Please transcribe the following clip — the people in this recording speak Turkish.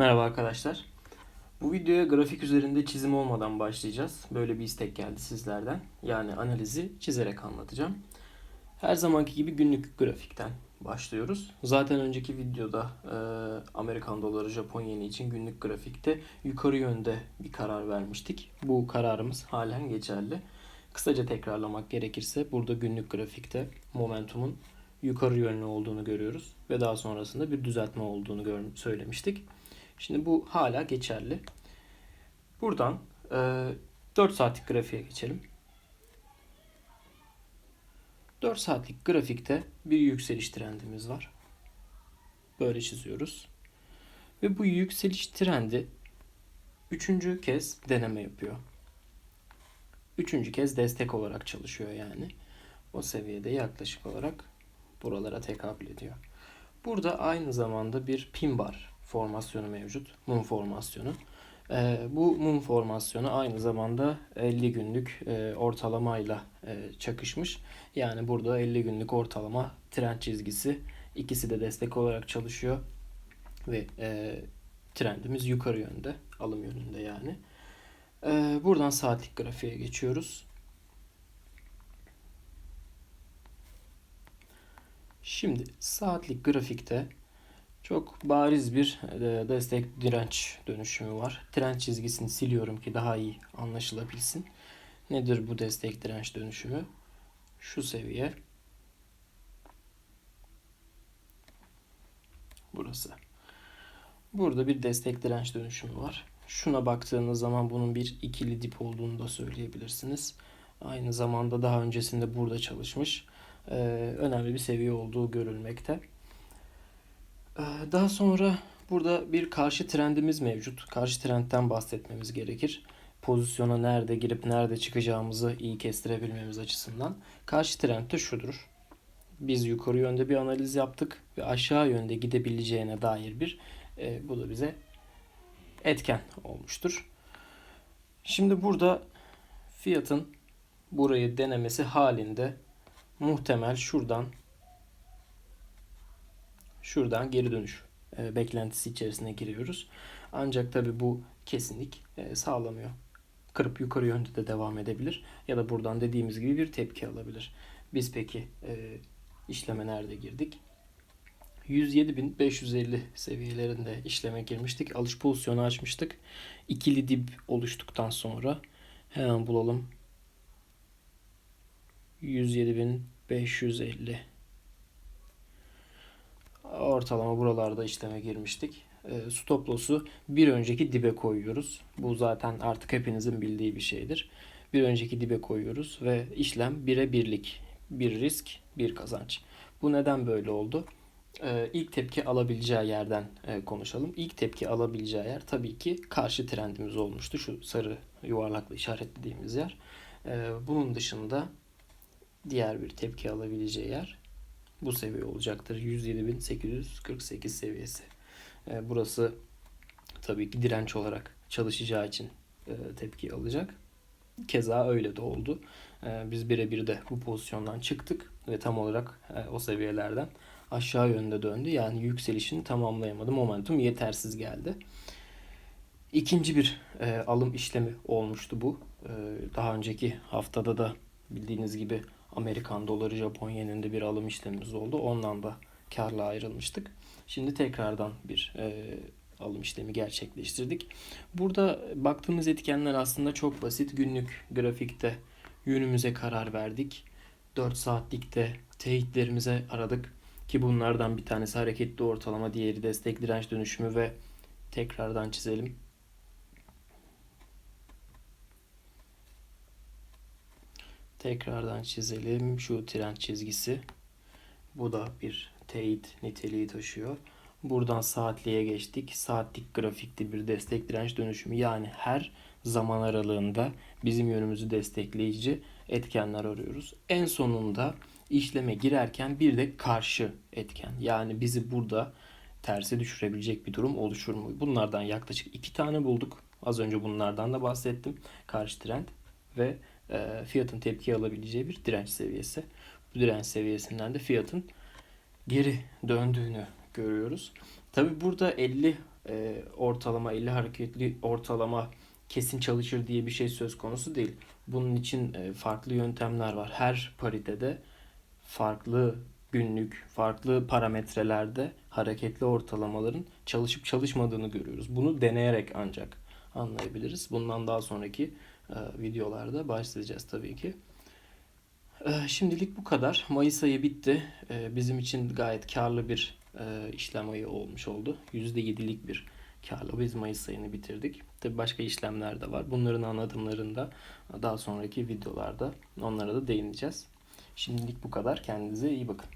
Merhaba arkadaşlar. Bu videoya grafik üzerinde çizim olmadan başlayacağız. Böyle bir istek geldi sizlerden. Yani analizi çizerek anlatacağım. Her zamanki gibi günlük grafikten başlıyoruz. Zaten önceki videoda e, Amerikan doları Japon yeni için günlük grafikte yukarı yönde bir karar vermiştik. Bu kararımız halen geçerli. Kısaca tekrarlamak gerekirse burada günlük grafikte momentumun yukarı yönlü olduğunu görüyoruz ve daha sonrasında bir düzeltme olduğunu söylemiştik. Şimdi bu hala geçerli. Buradan e, 4 saatlik grafiğe geçelim. 4 saatlik grafikte bir yükseliş trendimiz var. Böyle çiziyoruz. Ve bu yükseliş trendi üçüncü kez deneme yapıyor. Üçüncü kez destek olarak çalışıyor yani. O seviyede yaklaşık olarak buralara tekabül ediyor. Burada aynı zamanda bir pin bar formasyonu mevcut. Mum formasyonu. Ee, bu mum formasyonu aynı zamanda 50 günlük e, ortalamayla e, çakışmış. Yani burada 50 günlük ortalama trend çizgisi ikisi de destek olarak çalışıyor ve e, trendimiz yukarı yönde, alım yönünde yani. E, buradan saatlik grafiğe geçiyoruz. Şimdi saatlik grafikte çok bariz bir e, destek direnç dönüşümü var. Trend çizgisini siliyorum ki daha iyi anlaşılabilsin. Nedir bu destek direnç dönüşümü? Şu seviye. Burası. Burada bir destek direnç dönüşümü var. Şuna baktığınız zaman bunun bir ikili dip olduğunu da söyleyebilirsiniz. Aynı zamanda daha öncesinde burada çalışmış. Ee, önemli bir seviye olduğu görülmekte. Ee, Daha sonra burada bir karşı trendimiz mevcut. Karşı trendten bahsetmemiz gerekir. Pozisyona nerede girip nerede çıkacağımızı iyi kestirebilmemiz açısından. Karşı trend de şudur. Biz yukarı yönde bir analiz yaptık ve aşağı yönde gidebileceğine dair bir e, bu da bize etken olmuştur. Şimdi burada fiyatın burayı denemesi halinde muhtemel şuradan şuradan geri dönüş e, beklentisi içerisine giriyoruz. Ancak tabi bu kesinlik e, sağlamıyor. Kırıp yukarı yönde de devam edebilir ya da buradan dediğimiz gibi bir tepki alabilir. Biz peki e, işleme nerede girdik? 107.550 seviyelerinde işleme girmiştik. Alış pozisyonu açmıştık. İkili dip oluştuktan sonra hemen bulalım. 107.550 ortalama buralarda işleme girmiştik. E, stop loss'u bir önceki dibe koyuyoruz. Bu zaten artık hepinizin bildiği bir şeydir. Bir önceki dibe koyuyoruz ve işlem bire birlik. Bir risk, bir kazanç. Bu neden böyle oldu? E, ilk tepki alabileceği yerden e, konuşalım. İlk tepki alabileceği yer tabii ki karşı trendimiz olmuştu. Şu sarı yuvarlakla işaretlediğimiz yer. E, bunun dışında diğer bir tepki alabileceği yer bu seviye olacaktır. 107.848 seviyesi. E, burası tabii ki direnç olarak çalışacağı için e, tepki alacak. Keza öyle de oldu. E, biz birebir de bu pozisyondan çıktık ve tam olarak e, o seviyelerden aşağı yönde döndü. Yani yükselişini tamamlayamadı. Momentum yetersiz geldi. İkinci bir e, alım işlemi olmuştu bu. E, daha önceki haftada da bildiğiniz gibi Amerikan doları Japon yeninde bir alım işlemimiz oldu. Ondan da karla ayrılmıştık. Şimdi tekrardan bir e, alım işlemi gerçekleştirdik. Burada baktığımız etkenler aslında çok basit. Günlük grafikte yönümüze karar verdik. 4 saatlikte teyitlerimize aradık. Ki bunlardan bir tanesi hareketli ortalama, diğeri destek direnç dönüşümü ve tekrardan çizelim. Tekrardan çizelim. Şu trend çizgisi. Bu da bir teyit niteliği taşıyor. Buradan saatliğe geçtik. Saatlik grafikte bir destek direnç dönüşümü. Yani her zaman aralığında bizim yönümüzü destekleyici etkenler arıyoruz. En sonunda işleme girerken bir de karşı etken. Yani bizi burada terse düşürebilecek bir durum oluşur mu? Bunlardan yaklaşık iki tane bulduk. Az önce bunlardan da bahsettim. Karşı trend ve e, fiyatın tepki alabileceği bir direnç seviyesi. Bu direnç seviyesinden de fiyatın geri döndüğünü görüyoruz. Tabi burada 50 e, ortalama 50 hareketli ortalama kesin çalışır diye bir şey söz konusu değil. Bunun için e, farklı yöntemler var. Her paritede farklı günlük, farklı parametrelerde hareketli ortalamaların çalışıp çalışmadığını görüyoruz. Bunu deneyerek ancak anlayabiliriz. Bundan daha sonraki videolarda başlayacağız tabii ki. E, Şimdilik bu kadar. Mayıs ayı bitti. E, Bizim için gayet karlı bir e, işlem ayı olmuş oldu. %7'lik bir karla biz Mayıs ayını bitirdik. Tabii başka işlemler de var. Bunların anlatımlarını da daha sonraki videolarda onlara da değineceğiz. Şimdilik bu kadar. Kendinize iyi bakın.